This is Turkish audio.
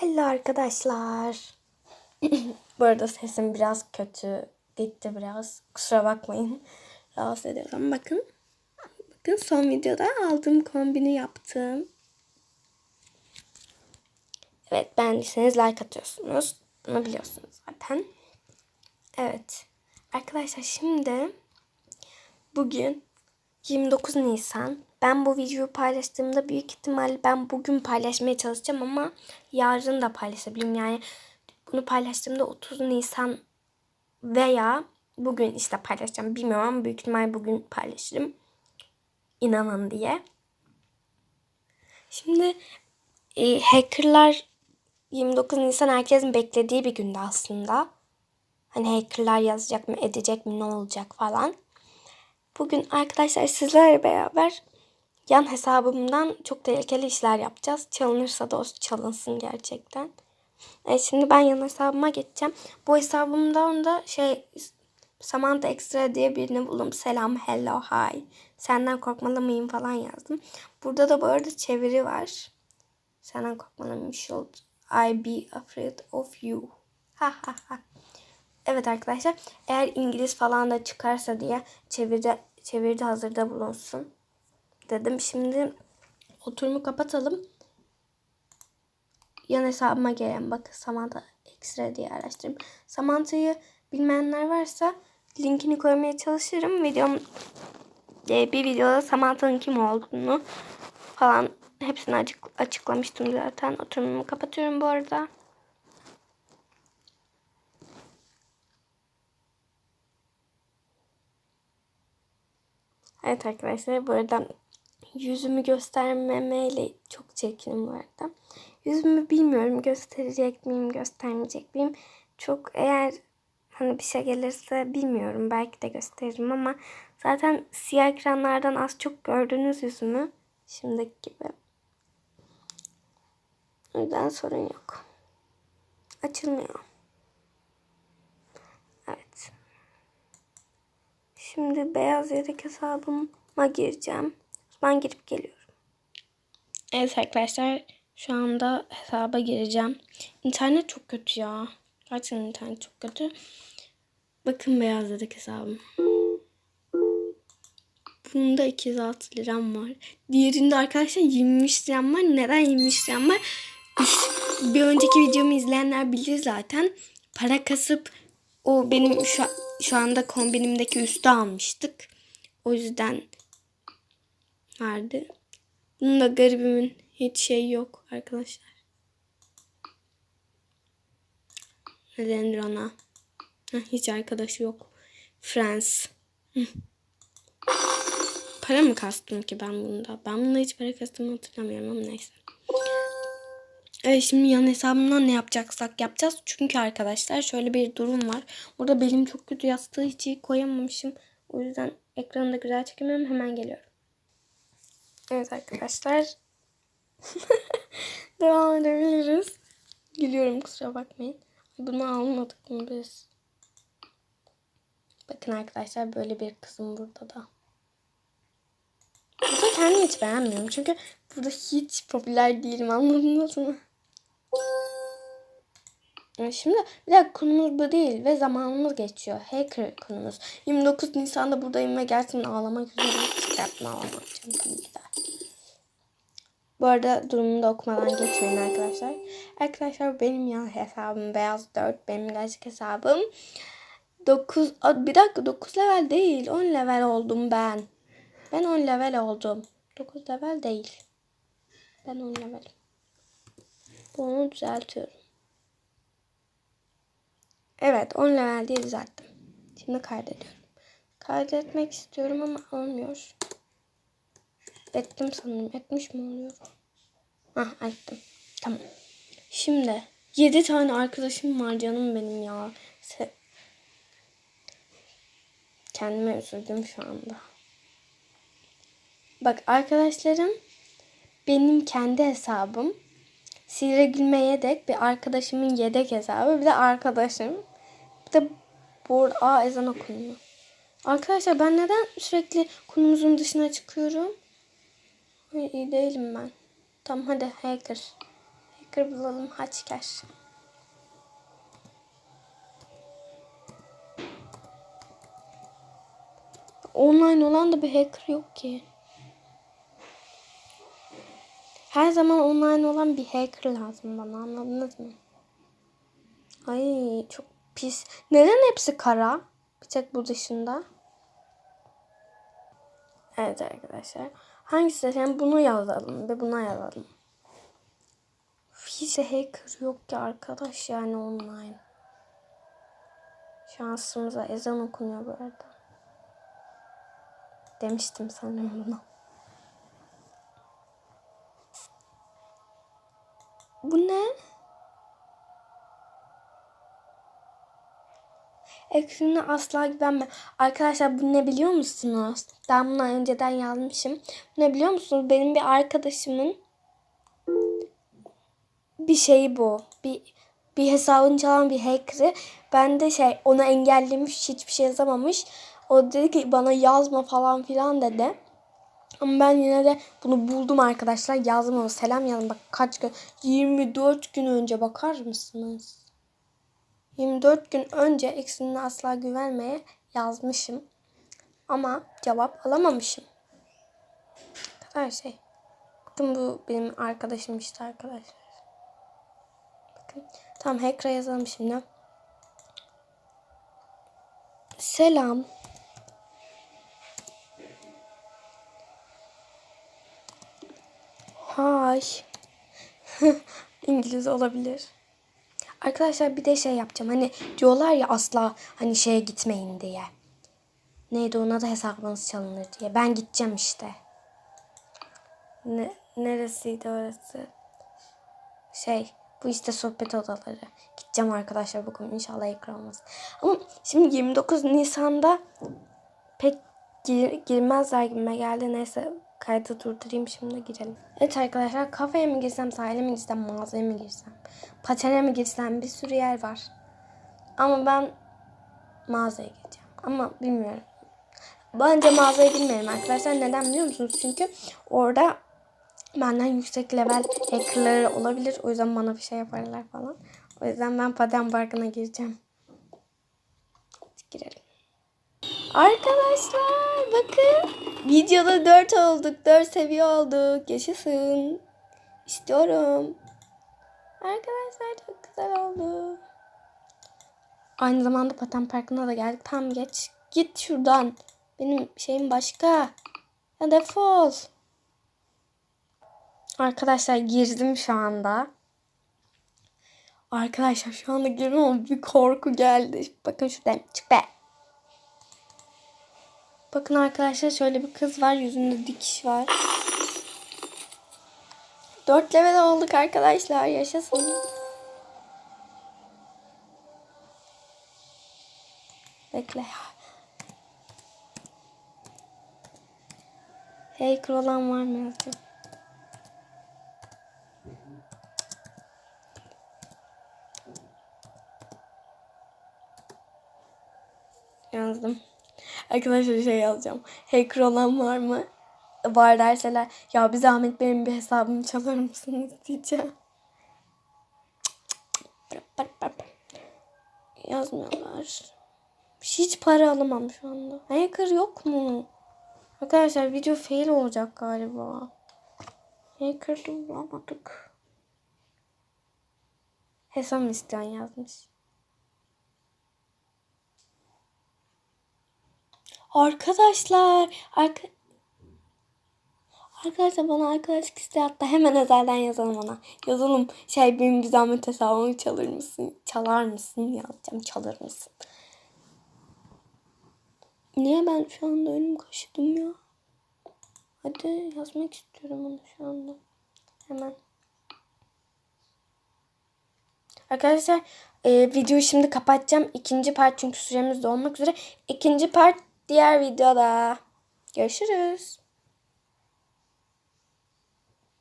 Hello arkadaşlar. Bu arada sesim biraz kötü. Gitti biraz. Kusura bakmayın. Rahatsız ediyorsam. Bakın. Bakın son videoda aldığım kombini yaptım. Evet beğendiyseniz like atıyorsunuz. Bunu biliyorsunuz zaten. Evet. Arkadaşlar şimdi bugün 29 Nisan. Ben bu videoyu paylaştığımda büyük ihtimalle ben bugün paylaşmaya çalışacağım ama yarın da paylaşabilirim. Yani bunu paylaştığımda 30 Nisan veya bugün işte paylaşacağım. Bilmiyorum ama büyük ihtimal bugün paylaşırım. İnanın diye. Şimdi e, hackerlar 29 Nisan herkesin beklediği bir günde aslında. Hani hackerlar yazacak mı, edecek mi, ne olacak falan. Bugün arkadaşlar sizlerle beraber yan hesabımdan çok tehlikeli işler yapacağız. Çalınırsa da olsun çalınsın gerçekten. Evet, şimdi ben yan hesabıma geçeceğim. Bu hesabımdan da şey Samantha Extra diye birini buldum. Selam, hello, hi. Senden korkmalı mıyım falan yazdım. Burada da bu arada çeviri var. Senden korkmalı mıyım? Should I be afraid of you? Ha ha ha. Evet arkadaşlar eğer İngiliz falan da çıkarsa diye çeviride, çeviride hazırda bulunsun dedim. Şimdi oturumu kapatalım. Yan hesabıma gelen bakın Samantha Extra diye araştırayım. Samantha'yı bilmeyenler varsa linkini koymaya çalışırım. Videom e, bir videoda Samantha'nın kim olduğunu falan hepsini açık, açıklamıştım zaten. Oturumumu kapatıyorum bu arada. Evet arkadaşlar bu arada yüzümü göstermemeyle çok çekinim arada. Yüzümü bilmiyorum gösterecek miyim göstermeyecek miyim. Çok eğer hani bir şey gelirse bilmiyorum belki de gösteririm ama zaten siyah ekranlardan az çok gördüğünüz yüzümü şimdiki gibi. O yüzden sorun yok. Açılmıyor. Evet. Şimdi beyaz yedek hesabıma gireceğim. Ben girip geliyorum. Evet arkadaşlar şu anda hesaba gireceğim. İnternet çok kötü ya. Gerçekten internet çok kötü. Bakın beyaz yedek hesabım. Bunda 206 liram var. Diğerinde arkadaşlar 23 liram var. Neden 23 liram var? Bir önceki videomu izleyenler bilir zaten. Para kasıp o benim şu, şu anda kombinimdeki üstü almıştık. O yüzden vardı. Bunun da garibimin hiç şey yok arkadaşlar. Ne denir ona? hiç arkadaşı yok. Friends. Para mı kastım ki ben bunda? Ben bunda hiç para kastımı hatırlamıyorum ama neyse. Evet şimdi yan hesabımdan ne yapacaksak yapacağız. Çünkü arkadaşlar şöyle bir durum var. Burada belim çok kötü yastığı hiç koyamamışım. O yüzden ekranı da güzel çekemiyorum. Hemen geliyorum. Evet arkadaşlar. Devam edebiliriz. Gülüyorum kusura bakmayın. Bunu almadık mı biz? Bakın arkadaşlar böyle bir kızım burada da. Burada kendimi hiç beğenmiyorum. Çünkü burada hiç popüler değilim anladınız mı? Şimdi bir dakika konumuz bu değil ve zamanımız geçiyor. Hacker konumuz. 29 Nisan'da buradayım ve gerçekten ağlamak üzereyim. Çıkartma ağlamak için tabii ki de. Bu arada durumunu da okumadan geçmeyin arkadaşlar. Arkadaşlar benim yan hesabım beyaz 4. Benim gerçek hesabım 9. Bir dakika 9 level değil. 10 level oldum ben. Ben 10 level oldum. 9 level değil. Ben 10 levelim. Bunu düzeltiyorum. Evet 10 level diye düzelttim. Şimdi kaydediyorum. Kaydetmek istiyorum ama olmuyor. Ettim sanırım. Etmiş mi oluyor? Ah ettim. Tamam. Şimdi 7 tane arkadaşım var canım benim ya. Se Kendime üzüldüm şu anda. Bak arkadaşlarım benim kendi hesabım. Sire Gülme yedek bir arkadaşımın yedek hesabı bir de arkadaşım. Bir de bu Aa ezan okunuyor. Arkadaşlar ben neden sürekli konumuzun dışına çıkıyorum? Hayır iyi değilim ben. Tamam hadi hacker. hacker bulalım. Hacker. Online olan da bir hacker yok ki. Her zaman online olan bir hacker lazım bana anladınız mı? Ay çok pis. Neden hepsi kara? Bir tek bu dışında. Evet arkadaşlar. Hangisi desem bunu yazalım ve buna yazalım. Hiç hacker yok ki arkadaş yani online. Şansımıza ezan okunuyor bu arada. Demiştim sanırım bunu. Bu ne? Ekranına asla güvenme. Arkadaşlar bu ne biliyor musunuz? Ben bunu önceden yazmışım. Ne biliyor musunuz? Benim bir arkadaşımın bir şeyi bu. Bir bir hesabını çalan bir hacker'ı. Ben de şey onu engellemiş hiçbir şey yazamamış. O dedi ki bana yazma falan filan dedi. Ama ben yine de bunu buldum arkadaşlar. Yazdım ona selam yazdım. Bak kaç gün 24 gün önce bakar mısınız? 24 gün önce eksenine asla güvenmeye yazmışım. Ama cevap alamamışım. Her şey. Bakın bu benim arkadaşım işte arkadaşlar. Bakın. Tamam hacker'a yazalım şimdi. Selam. Hay. İngiliz olabilir. Arkadaşlar bir de şey yapacağım. Hani diyorlar ya asla hani şeye gitmeyin diye. Neydi ona da hesabınız çalınır diye. Ben gideceğim işte. Ne, neresiydi orası? Şey bu işte sohbet odaları. Gideceğim arkadaşlar bugün inşallah ekran olmaz. Ama şimdi 29 Nisan'da pek gir, girmezler gibime geldi. Neyse kaydı durdurayım şimdi girelim. Evet arkadaşlar kafeye mi girsem, sahile mi girsem, mağazaya mı girsem, patene mi girsem bir sürü yer var. Ama ben mağazaya gideceğim. Ama bilmiyorum. Bence mağazaya girmeyelim arkadaşlar. Neden biliyor musunuz? Çünkü orada benden yüksek level hackerları olabilir. O yüzden bana bir şey yaparlar falan. O yüzden ben paten parkına gireceğim. Hadi girelim. Arkadaşlar bakın. Videoda 4 olduk. 4 seviye olduk. Yaşasın. İstiyorum. Arkadaşlar çok güzel oldu. Aynı zamanda paten parkına da geldik. Tam geç. Git şuradan. Benim şeyim başka. Ya defol. Arkadaşlar girdim şu anda. Arkadaşlar şu anda girdim ama bir korku geldi. Bakın şuradan. Çık be. Bakın arkadaşlar şöyle bir kız var. Yüzünde dikiş var. Dört level olduk arkadaşlar. Yaşasın. Bekle. Hacker olan var mı yazıyor? Yazdım. Arkadaşlar şey yazacağım. Hacker olan var mı? Var derseler ya bir zahmet benim bir hesabımı çalar mısınız diyeceğim. Yazmıyorlar. Hiç para alamam şu anda. Hacker yok mu? Arkadaşlar video fail olacak galiba. Hacker bulamadık. Hesap isteyen yazmış. Arkadaşlar, arka... Arkadaşlar bana arkadaşlık isteği hatta hemen özelden yazalım ona. Yazalım şey benim bir zahmet hesabımı çalır mısın? Çalar mısın yazacağım. Çalır mısın? Niye ben şu anda önüm kaşıdım ya? Hadi yazmak istiyorum onu şu anda. Hemen. Arkadaşlar e, videoyu şimdi kapatacağım. İkinci part çünkü süremiz de olmak üzere. İkinci part diğer videoda. Görüşürüz.